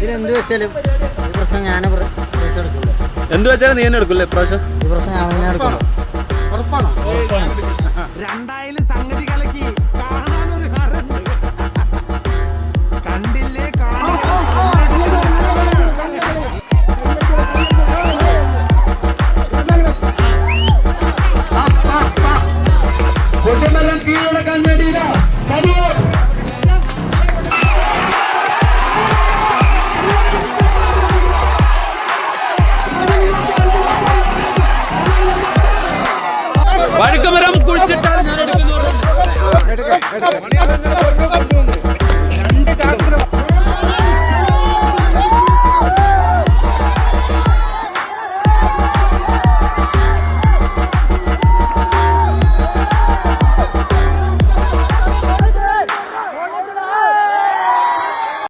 വെച്ചാലും പ്രശ്നം ഞാൻ എടുക്കില്ല. എന്ത് വെച്ചാലും നീ തന്നെ എടുക്കില്ലേ ഇപ്രാവശ്യം? ഈ പ്രശ്നം ഞാൻ തന്നെ എടുക്കണം രണ്ടായാലും സംഗതി കലക്കി കാണാനൊരു ഹരണ്ട് കണ്ടില്ലേ കാണാൻ? കീഴടക്കാൻ വേണ്ടിയില്ല Okay. Okay.